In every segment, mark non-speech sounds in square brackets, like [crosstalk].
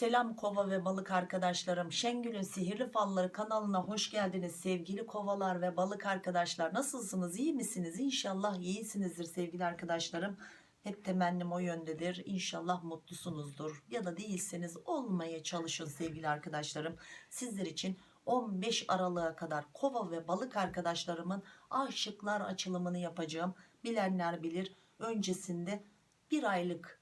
Selam kova ve balık arkadaşlarım. Şengül'ün Sihirli Falları kanalına hoş geldiniz sevgili kovalar ve balık arkadaşlar. Nasılsınız? iyi misiniz? İnşallah iyisinizdir sevgili arkadaşlarım. Hep temennim o yöndedir. İnşallah mutlusunuzdur. Ya da değilseniz olmaya çalışın sevgili arkadaşlarım. Sizler için 15 Aralık'a kadar kova ve balık arkadaşlarımın aşıklar açılımını yapacağım. Bilenler bilir. Öncesinde bir aylık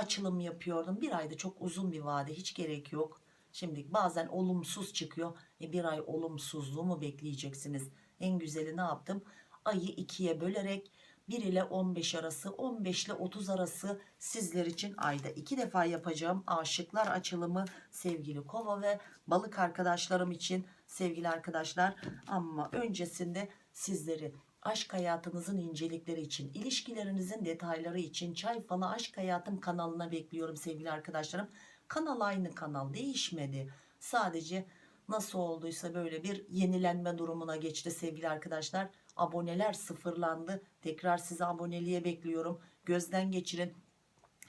açılım yapıyordum. Bir ayda çok uzun bir vade hiç gerek yok. Şimdi bazen olumsuz çıkıyor. E bir ay olumsuzluğu mu bekleyeceksiniz? En güzeli ne yaptım? Ayı ikiye bölerek 1 ile 15 arası 15 ile 30 arası sizler için ayda iki defa yapacağım aşıklar açılımı sevgili kova ve balık arkadaşlarım için sevgili arkadaşlar ama öncesinde sizleri aşk hayatınızın incelikleri için ilişkilerinizin detayları için çay falı aşk hayatım kanalına bekliyorum sevgili arkadaşlarım. Kanal aynı kanal değişmedi. Sadece nasıl olduysa böyle bir yenilenme durumuna geçti sevgili arkadaşlar. Aboneler sıfırlandı. Tekrar size aboneliğe bekliyorum. Gözden geçirin.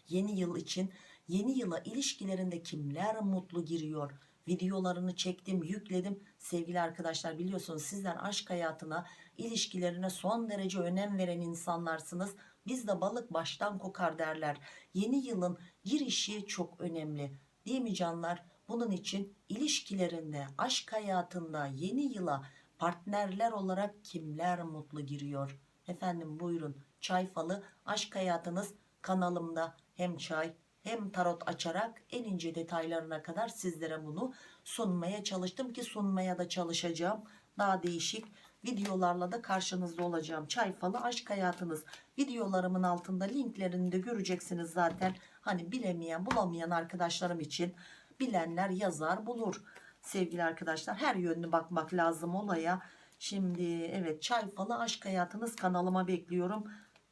Yeni yıl için yeni yıla ilişkilerinde kimler mutlu giriyor videolarını çektim yükledim. Sevgili arkadaşlar biliyorsunuz sizler aşk hayatına ilişkilerine son derece önem veren insanlarsınız. Biz de balık baştan kokar derler. Yeni yılın girişi çok önemli. Değil mi canlar? Bunun için ilişkilerinde aşk hayatında yeni yıla partnerler olarak kimler mutlu giriyor? Efendim buyurun çay falı aşk hayatınız kanalımda. Hem çay hem tarot açarak en ince detaylarına kadar sizlere bunu sunmaya çalıştım ki sunmaya da çalışacağım. Daha değişik videolarla da karşınızda olacağım. Çay falı aşk hayatınız videolarımın altında linklerini de göreceksiniz zaten. Hani bilemeyen bulamayan arkadaşlarım için bilenler yazar bulur. Sevgili arkadaşlar her yönlü bakmak lazım olaya. Şimdi evet çay falı aşk hayatınız kanalıma bekliyorum.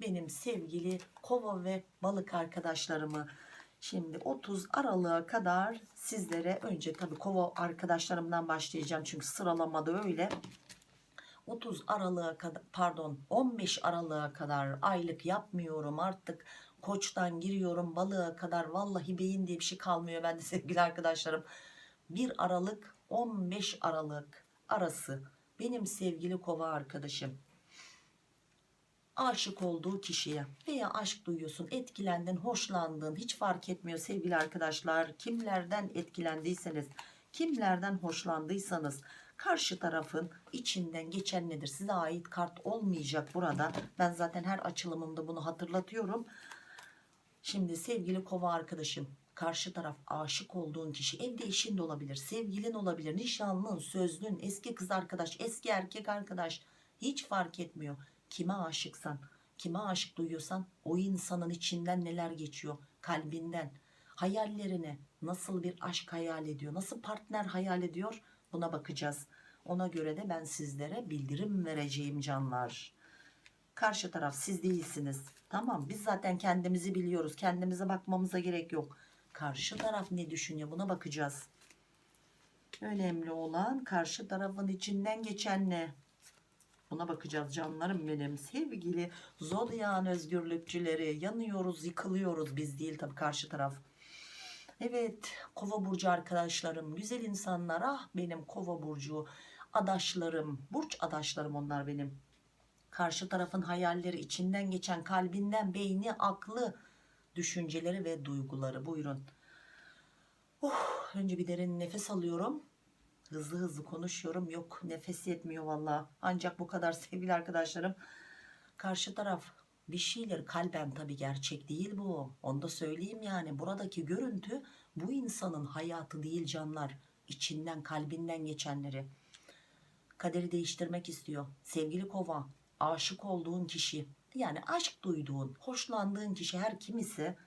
Benim sevgili kova ve balık arkadaşlarımı. Şimdi 30 Aralık'a kadar sizlere önce tabii kova arkadaşlarımdan başlayacağım. Çünkü sıralamada öyle. 30 Aralık'a kadar pardon 15 Aralık'a kadar aylık yapmıyorum artık. Koçtan giriyorum balığa kadar vallahi beyin diye bir şey kalmıyor bende [laughs] sevgili arkadaşlarım. 1 Aralık 15 Aralık arası benim sevgili kova arkadaşım aşık olduğu kişiye. Veya aşk duyuyorsun etkilendin hoşlandın. Hiç fark etmiyor sevgili arkadaşlar. Kimlerden etkilendiyseniz kimlerden hoşlandıysanız karşı tarafın içinden geçen nedir? Size ait kart olmayacak burada. Ben zaten her açılımımda bunu hatırlatıyorum. Şimdi sevgili kova arkadaşım karşı taraf aşık olduğun kişi evde eşin de olabilir sevgilin olabilir nişanlın sözlün eski kız arkadaş eski erkek arkadaş hiç fark etmiyor kime aşıksan kime aşık duyuyorsan o insanın içinden neler geçiyor? Kalbinden. Hayallerine nasıl bir aşk hayal ediyor? Nasıl partner hayal ediyor? Buna bakacağız. Ona göre de ben sizlere bildirim vereceğim canlar. Karşı taraf siz değilsiniz. Tamam biz zaten kendimizi biliyoruz. Kendimize bakmamıza gerek yok. Karşı taraf ne düşünüyor? Buna bakacağız. Önemli olan karşı tarafın içinden geçen ne Buna bakacağız canlarım benim. Sevgili Zodyan özgürlükçüleri yanıyoruz, yıkılıyoruz. Biz değil tabii karşı taraf. Evet kova burcu arkadaşlarım, güzel insanlar. Ah benim kova burcu adaşlarım, burç adaşlarım onlar benim. Karşı tarafın hayalleri, içinden geçen kalbinden, beyni, aklı, düşünceleri ve duyguları. Buyurun. Oh, önce bir derin nefes alıyorum hızlı hızlı konuşuyorum. Yok nefes yetmiyor valla ancak bu kadar [laughs] sevgili arkadaşlarım karşı taraf bir şeyler kalben tabi gerçek değil bu. Onu da söyleyeyim yani. Buradaki görüntü bu insanın hayatı değil canlar. İçinden kalbinden geçenleri. Kaderi değiştirmek istiyor. Sevgili kova aşık olduğun kişi. Yani aşk duyduğun hoşlandığın kişi her kim ise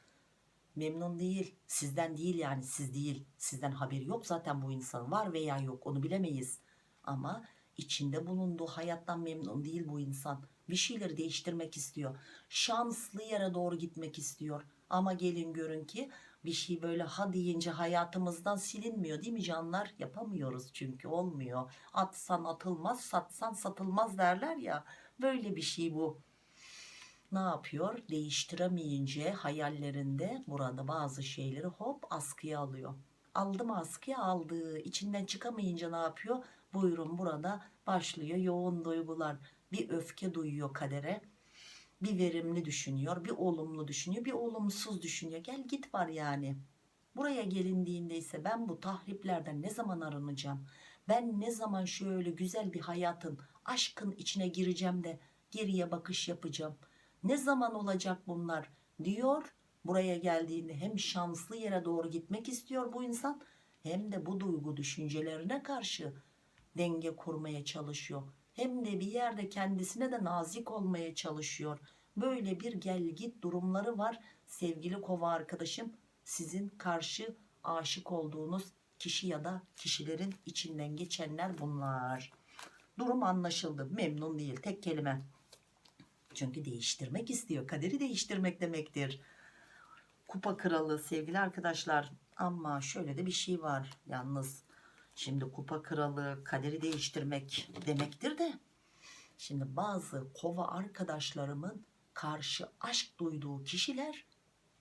memnun değil. Sizden değil yani siz değil. Sizden haberi yok zaten bu insanın. Var veya yok onu bilemeyiz. Ama içinde bulunduğu hayattan memnun değil bu insan. Bir şeyleri değiştirmek istiyor. Şanslı yere doğru gitmek istiyor. Ama gelin görün ki bir şey böyle ha deyince hayatımızdan silinmiyor değil mi canlar? Yapamıyoruz çünkü olmuyor. Atsan atılmaz satsan satılmaz derler ya. Böyle bir şey bu ne yapıyor? Değiştiremeyince hayallerinde burada bazı şeyleri hop askıya alıyor. Aldı mı askıya aldı. İçinden çıkamayınca ne yapıyor? Buyurun burada başlıyor yoğun duygular. Bir öfke duyuyor kadere. Bir verimli düşünüyor, bir olumlu düşünüyor, bir olumsuz düşünüyor. Gel git var yani. Buraya gelindiğinde ise ben bu tahriplerden ne zaman arınacağım? Ben ne zaman şöyle güzel bir hayatın, aşkın içine gireceğim de geriye bakış yapacağım? Ne zaman olacak bunlar diyor. Buraya geldiğinde hem şanslı yere doğru gitmek istiyor bu insan hem de bu duygu düşüncelerine karşı denge kurmaya çalışıyor. Hem de bir yerde kendisine de nazik olmaya çalışıyor. Böyle bir gel git durumları var sevgili kova arkadaşım. Sizin karşı aşık olduğunuz kişi ya da kişilerin içinden geçenler bunlar. Durum anlaşıldı. Memnun değil. Tek kelime. Çünkü değiştirmek istiyor. Kaderi değiştirmek demektir. Kupa kralı sevgili arkadaşlar. Ama şöyle de bir şey var. Yalnız şimdi kupa kralı kaderi değiştirmek demektir de. Şimdi bazı kova arkadaşlarımın karşı aşk duyduğu kişiler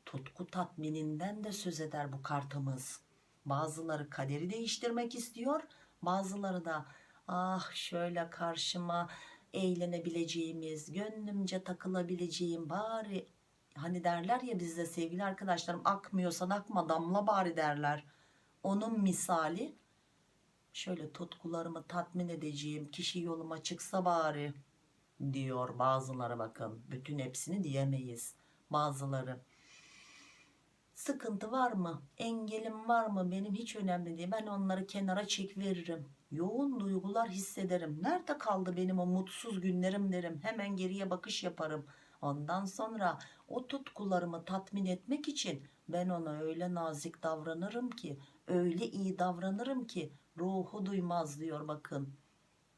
tutku tatmininden de söz eder bu kartımız. Bazıları kaderi değiştirmek istiyor. Bazıları da ah şöyle karşıma eğlenebileceğimiz, gönlümce takılabileceğim bari hani derler ya bizde sevgili arkadaşlarım akmıyorsan akma damla bari derler. Onun misali şöyle tutkularımı tatmin edeceğim kişi yoluma çıksa bari diyor bazıları bakın. Bütün hepsini diyemeyiz. Bazıları sıkıntı var mı? Engelim var mı? Benim hiç önemli değil. Ben onları kenara çek veririm. Yoğun duygular hissederim. Nerede kaldı benim o mutsuz günlerim derim. Hemen geriye bakış yaparım. Ondan sonra o tutkularımı tatmin etmek için ben ona öyle nazik davranırım ki, öyle iyi davranırım ki ruhu duymaz diyor bakın.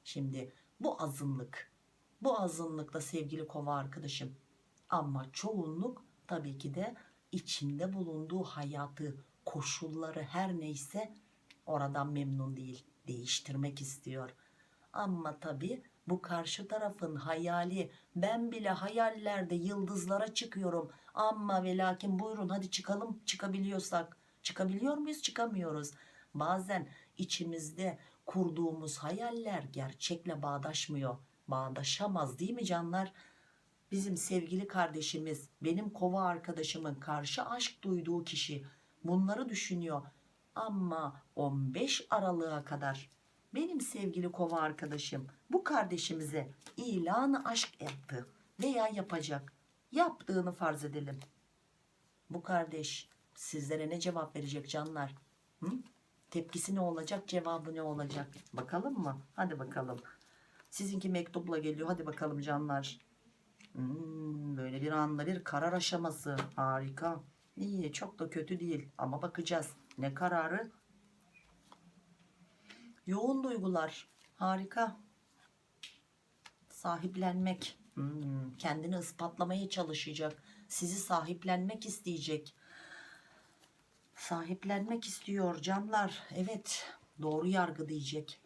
Şimdi bu azınlık. Bu azınlıkta sevgili kova arkadaşım. Ama çoğunluk tabii ki de içinde bulunduğu hayatı, koşulları her neyse oradan memnun değil. Değiştirmek istiyor. Ama tabii bu karşı tarafın hayali ben bile hayallerde yıldızlara çıkıyorum. Ama ve lakin buyurun hadi çıkalım çıkabiliyorsak. Çıkabiliyor muyuz? Çıkamıyoruz. Bazen içimizde kurduğumuz hayaller gerçekle bağdaşmıyor. Bağdaşamaz değil mi canlar? Bizim sevgili kardeşimiz benim kova arkadaşımın karşı aşk duyduğu kişi bunları düşünüyor ama 15 Aralık'a kadar benim sevgili kova arkadaşım bu kardeşimize ilanı aşk yaptı veya yapacak. Yaptığını farz edelim. Bu kardeş sizlere ne cevap verecek canlar? Hı? Tepkisi ne olacak, cevabı ne olacak? Bakalım mı? Hadi bakalım. Sizinki mektupla geliyor. Hadi bakalım canlar. Hmm, böyle bir anda bir karar aşaması. Harika. İyi, çok da kötü değil. Ama bakacağız. Ne kararı? Yoğun duygular. Harika. Sahiplenmek. Hmm, kendini ispatlamaya çalışacak. Sizi sahiplenmek isteyecek. Sahiplenmek istiyor canlar. Evet. Doğru yargı diyecek.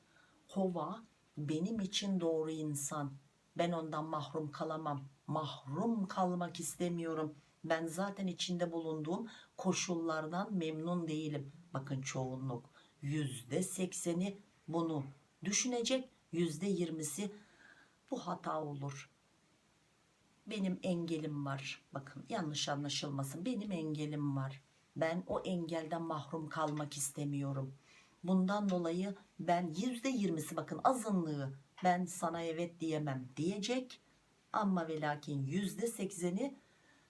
Kova benim için doğru insan. Ben ondan mahrum kalamam. Mahrum kalmak istemiyorum. Ben zaten içinde bulunduğum koşullardan memnun değilim. Bakın çoğunluk yüzde sekseni bunu düşünecek yüzde yirmisi bu hata olur. Benim engelim var. Bakın yanlış anlaşılmasın. Benim engelim var. Ben o engelden mahrum kalmak istemiyorum. Bundan dolayı ben yüzde yirmisi bakın azınlığı ben sana evet diyemem diyecek. Ama ve lakin yüzde sekseni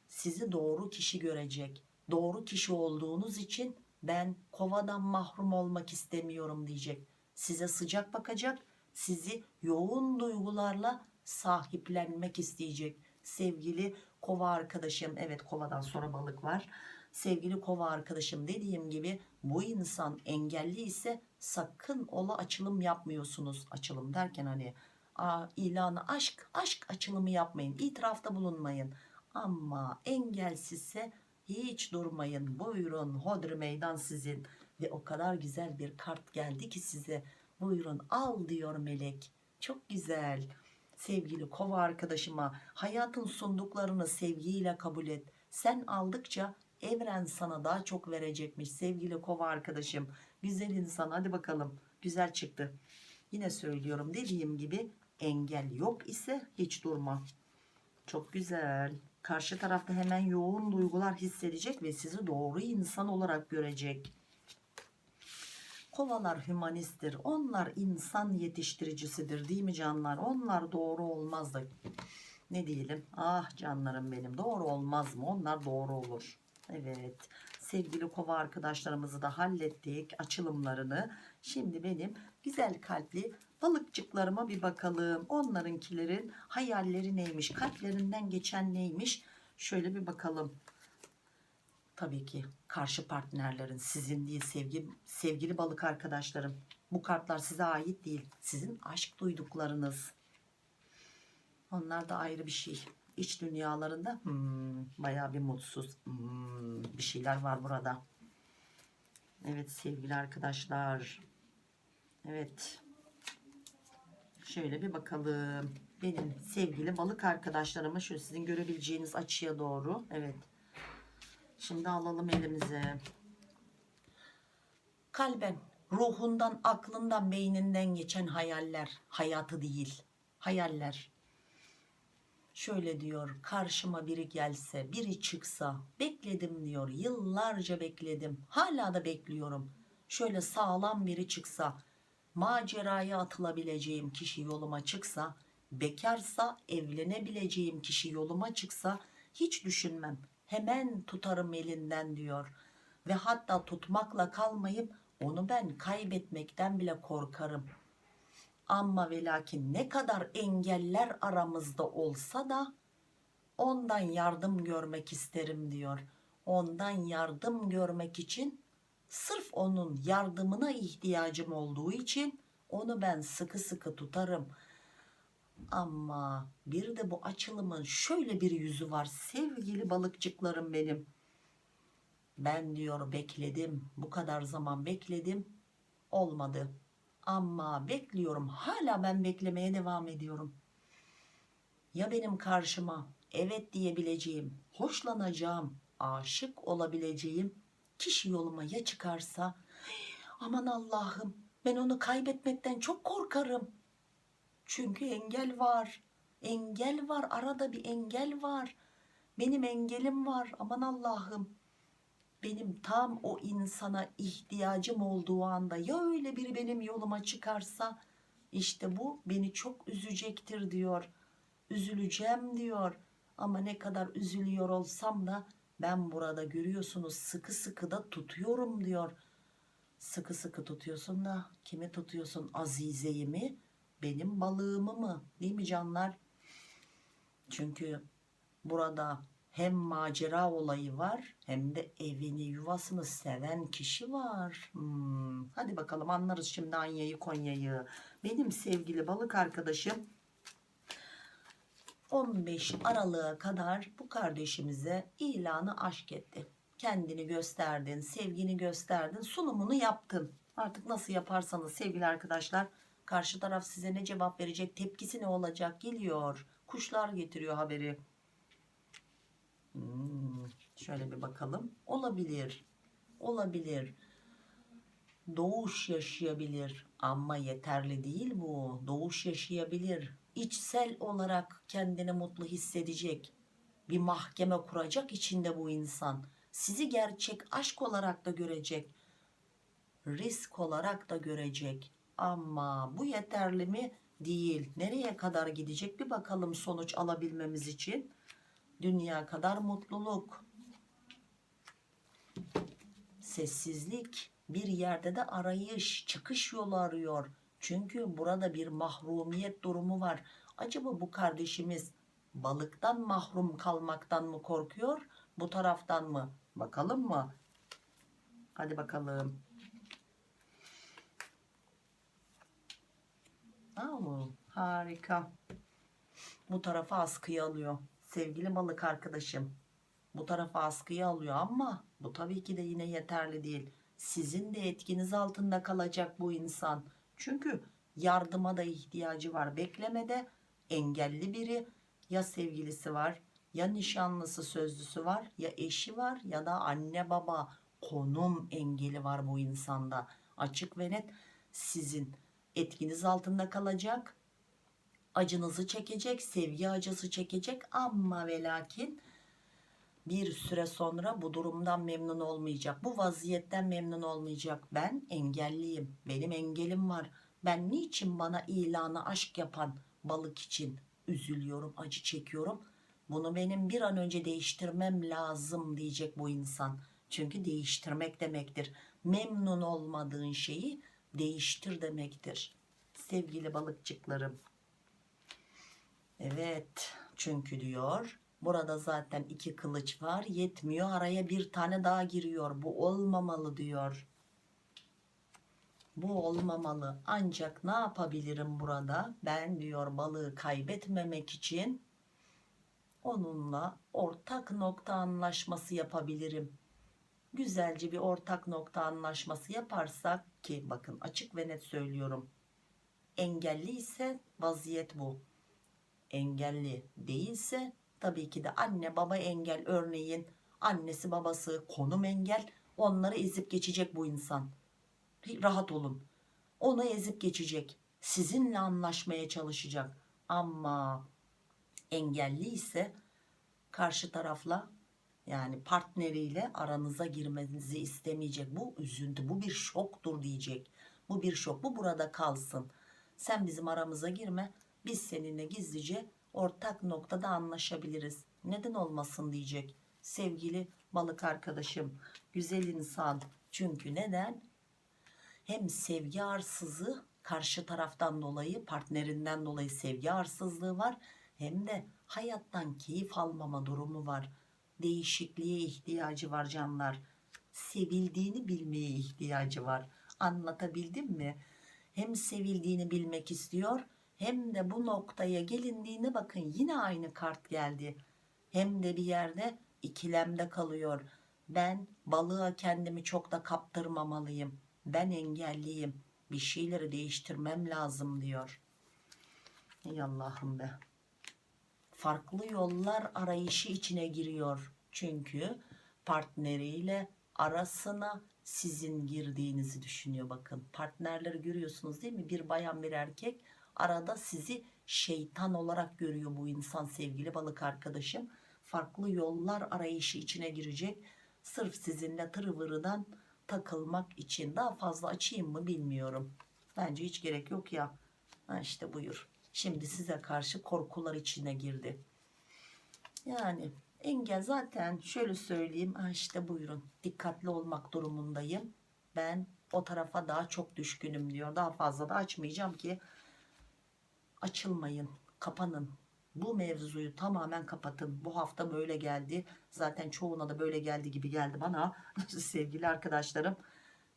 sizi doğru kişi görecek. Doğru kişi olduğunuz için ben kovadan mahrum olmak istemiyorum diyecek. Size sıcak bakacak, sizi yoğun duygularla sahiplenmek isteyecek. Sevgili kova arkadaşım, evet kovadan sonra balık var. Sevgili kova arkadaşım dediğim gibi bu insan engelli ise sakın ola açılım yapmıyorsunuz. Açılım derken hani ilanı aşk, aşk açılımı yapmayın. İtirafta bulunmayın. Ama engelsizse hiç durmayın. Buyurun hodri meydan sizin. Ve o kadar güzel bir kart geldi ki size. Buyurun al diyor melek. Çok güzel. Sevgili kova arkadaşıma hayatın sunduklarını sevgiyle kabul et. Sen aldıkça Evren sana daha çok verecekmiş sevgili kova arkadaşım. Güzel insan hadi bakalım. Güzel çıktı. Yine söylüyorum dediğim gibi engel yok ise hiç durma. Çok güzel. Karşı tarafta hemen yoğun duygular hissedecek ve sizi doğru insan olarak görecek. Kovalar hümanisttir. Onlar insan yetiştiricisidir değil mi canlar? Onlar doğru olmaz da ne diyelim? Ah canlarım benim doğru olmaz mı? Onlar doğru olur. Evet sevgili kova arkadaşlarımızı da hallettik açılımlarını. Şimdi benim güzel kalpli balıkçıklarıma bir bakalım. Onlarınkilerin hayalleri neymiş? Kalplerinden geçen neymiş? Şöyle bir bakalım. Tabii ki karşı partnerlerin sizin değil sevgi, sevgili balık arkadaşlarım. Bu kartlar size ait değil. Sizin aşk duyduklarınız. Onlar da ayrı bir şey. İç dünyalarında hmm, bayağı bir mutsuz hmm, bir şeyler var burada. Evet sevgili arkadaşlar. Evet. Şöyle bir bakalım. Benim sevgili balık arkadaşlarıma şöyle sizin görebileceğiniz açıya doğru. Evet. Şimdi alalım elimize. Kalben, ruhundan, aklından, beyninden geçen hayaller, hayatı değil. Hayaller. Şöyle diyor, karşıma biri gelse, biri çıksa, bekledim diyor, yıllarca bekledim, hala da bekliyorum. Şöyle sağlam biri çıksa, maceraya atılabileceğim kişi yoluma çıksa, bekarsa evlenebileceğim kişi yoluma çıksa, hiç düşünmem, hemen tutarım elinden diyor. Ve hatta tutmakla kalmayıp onu ben kaybetmekten bile korkarım. Ama ve lakin ne kadar engeller aramızda olsa da ondan yardım görmek isterim diyor. Ondan yardım görmek için sırf onun yardımına ihtiyacım olduğu için onu ben sıkı sıkı tutarım. Ama bir de bu açılımın şöyle bir yüzü var sevgili balıkçıklarım benim. Ben diyor bekledim bu kadar zaman bekledim olmadı ama bekliyorum hala ben beklemeye devam ediyorum. Ya benim karşıma evet diyebileceğim, hoşlanacağım, aşık olabileceğim kişi yoluma ya çıkarsa aman Allah'ım ben onu kaybetmekten çok korkarım. Çünkü engel var. Engel var. Arada bir engel var. Benim engelim var. Aman Allah'ım. Benim tam o insana ihtiyacım olduğu anda ya öyle biri benim yoluma çıkarsa işte bu beni çok üzecektir diyor. Üzüleceğim diyor. Ama ne kadar üzülüyor olsam da ben burada görüyorsunuz sıkı sıkı da tutuyorum diyor. Sıkı sıkı tutuyorsun da kimi tutuyorsun? Azize'yi mi? Benim balığımı mı? Değil mi canlar? Çünkü burada hem macera olayı var hem de evini yuvasını seven kişi var. Hmm, hadi bakalım anlarız şimdi Anya'yı Konya'yı. Benim sevgili balık arkadaşım 15 Aralık'a kadar bu kardeşimize ilanı aşk etti. Kendini gösterdin, sevgini gösterdin, sunumunu yaptın. Artık nasıl yaparsanız sevgili arkadaşlar karşı taraf size ne cevap verecek, tepkisi ne olacak geliyor. Kuşlar getiriyor haberi. Hmm, şöyle bir bakalım. Olabilir. Olabilir. Doğuş yaşayabilir ama yeterli değil bu. Doğuş yaşayabilir. İçsel olarak kendini mutlu hissedecek. Bir mahkeme kuracak içinde bu insan. Sizi gerçek aşk olarak da görecek. Risk olarak da görecek. Ama bu yeterli mi? Değil. Nereye kadar gidecek bir bakalım sonuç alabilmemiz için. Dünya kadar mutluluk. Sessizlik. Bir yerde de arayış, çıkış yolu arıyor. Çünkü burada bir mahrumiyet durumu var. Acaba bu kardeşimiz balıktan mahrum kalmaktan mı korkuyor? Bu taraftan mı? Bakalım mı? Hadi bakalım. Aa, harika. Bu tarafa askıya alıyor. Sevgili balık arkadaşım. Bu tarafa askıya alıyor ama bu tabii ki de yine yeterli değil. Sizin de etkiniz altında kalacak bu insan. Çünkü yardıma da ihtiyacı var. Beklemede engelli biri ya sevgilisi var Ya nişanlısı sözlüsü var ya eşi var ya da anne baba konum engeli var bu insanda. Açık ve net sizin etkiniz altında kalacak. Acınızı çekecek, sevgi acısı çekecek ama ve lakin bir süre sonra bu durumdan memnun olmayacak. Bu vaziyetten memnun olmayacak. Ben engelliyim. Benim engelim var. Ben niçin bana ilanı aşk yapan balık için üzülüyorum, acı çekiyorum? Bunu benim bir an önce değiştirmem lazım diyecek bu insan. Çünkü değiştirmek demektir. Memnun olmadığın şeyi değiştir demektir. Sevgili balıkçıklarım. Evet çünkü diyor burada zaten iki kılıç var yetmiyor araya bir tane daha giriyor bu olmamalı diyor. Bu olmamalı ancak ne yapabilirim burada ben diyor balığı kaybetmemek için onunla ortak nokta anlaşması yapabilirim. Güzelce bir ortak nokta anlaşması yaparsak ki bakın açık ve net söylüyorum. Engelli ise vaziyet bu engelli değilse tabii ki de anne baba engel. Örneğin annesi babası konum engel. Onları ezip geçecek bu insan. Rahat olun. Onu ezip geçecek. Sizinle anlaşmaya çalışacak. Ama engelli ise karşı tarafla yani partneriyle aranıza girmenizi istemeyecek. Bu üzüntü bu bir şoktur diyecek. Bu bir şok. Bu burada kalsın. Sen bizim aramıza girme. Biz seninle gizlice ortak noktada anlaşabiliriz. Neden olmasın diyecek sevgili balık arkadaşım. Güzel insan. Çünkü neden? Hem sevgi arsızı karşı taraftan dolayı partnerinden dolayı sevgi arsızlığı var. Hem de hayattan keyif almama durumu var. Değişikliğe ihtiyacı var canlar. Sevildiğini bilmeye ihtiyacı var. Anlatabildim mi? Hem sevildiğini bilmek istiyor hem de bu noktaya gelindiğinde bakın yine aynı kart geldi. Hem de bir yerde ikilemde kalıyor. Ben balığa kendimi çok da kaptırmamalıyım. Ben engelliyim. Bir şeyleri değiştirmem lazım diyor. Ey Allah'ım be. Farklı yollar arayışı içine giriyor. Çünkü partneriyle arasına sizin girdiğinizi düşünüyor bakın. Partnerleri görüyorsunuz değil mi? Bir bayan bir erkek arada sizi şeytan olarak görüyor bu insan sevgili balık arkadaşım. Farklı yollar arayışı içine girecek. Sırf sizinle tırvırıdan takılmak için daha fazla açayım mı bilmiyorum. Bence hiç gerek yok ya. Ha işte buyur. Şimdi size karşı korkular içine girdi. Yani engel zaten şöyle söyleyeyim. Ha işte buyurun. Dikkatli olmak durumundayım. Ben o tarafa daha çok düşkünüm diyor. Daha fazla da açmayacağım ki açılmayın, kapanın. Bu mevzuyu tamamen kapatın. Bu hafta böyle geldi. Zaten çoğuna da böyle geldi gibi geldi bana. [laughs] Sevgili arkadaşlarım.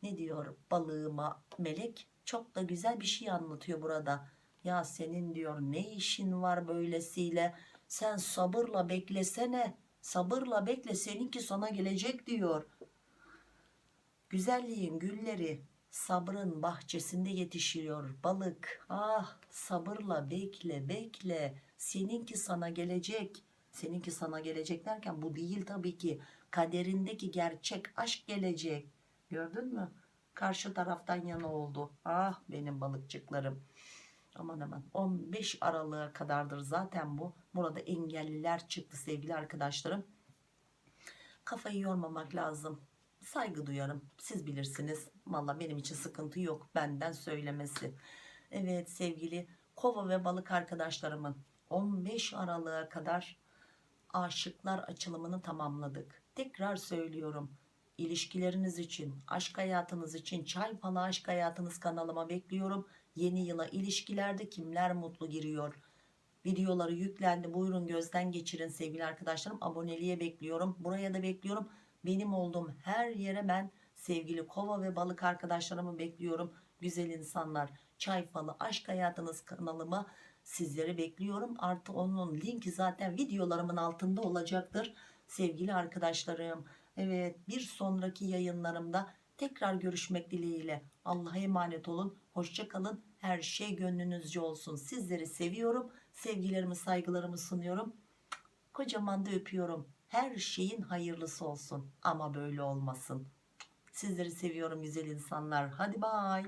Ne diyor balığıma melek? Çok da güzel bir şey anlatıyor burada. Ya senin diyor ne işin var böylesiyle? Sen sabırla beklesene. Sabırla bekle seninki sana gelecek diyor. Güzelliğin gülleri sabrın bahçesinde yetişiyor balık. Ah sabırla bekle bekle. Seninki sana gelecek. Seninki sana gelecek derken bu değil tabii ki. Kaderindeki gerçek aşk gelecek. Gördün mü? Karşı taraftan yana oldu. Ah benim balıkçıklarım. Aman aman 15 aralığa kadardır zaten bu. Burada engelliler çıktı sevgili arkadaşlarım. Kafayı yormamak lazım saygı duyarım. Siz bilirsiniz. Valla benim için sıkıntı yok. Benden söylemesi. Evet sevgili kova ve balık arkadaşlarımın 15 Aralık'a kadar aşıklar açılımını tamamladık. Tekrar söylüyorum. İlişkileriniz için, aşk hayatınız için, çay falı aşk hayatınız kanalıma bekliyorum. Yeni yıla ilişkilerde kimler mutlu giriyor? Videoları yüklendi. Buyurun gözden geçirin sevgili arkadaşlarım. Aboneliğe bekliyorum. Buraya da bekliyorum. Benim olduğum her yere ben sevgili kova ve balık arkadaşlarımı bekliyorum. Güzel insanlar, çay falı, aşk hayatınız kanalıma sizleri bekliyorum. Artı onun linki zaten videolarımın altında olacaktır. Sevgili arkadaşlarım, evet bir sonraki yayınlarımda tekrar görüşmek dileğiyle. Allah'a emanet olun. Hoşçakalın. Her şey gönlünüzce olsun. Sizleri seviyorum. Sevgilerimi, saygılarımı sunuyorum. Kocaman da öpüyorum. Her şeyin hayırlısı olsun ama böyle olmasın. Sizleri seviyorum güzel insanlar. Hadi bay.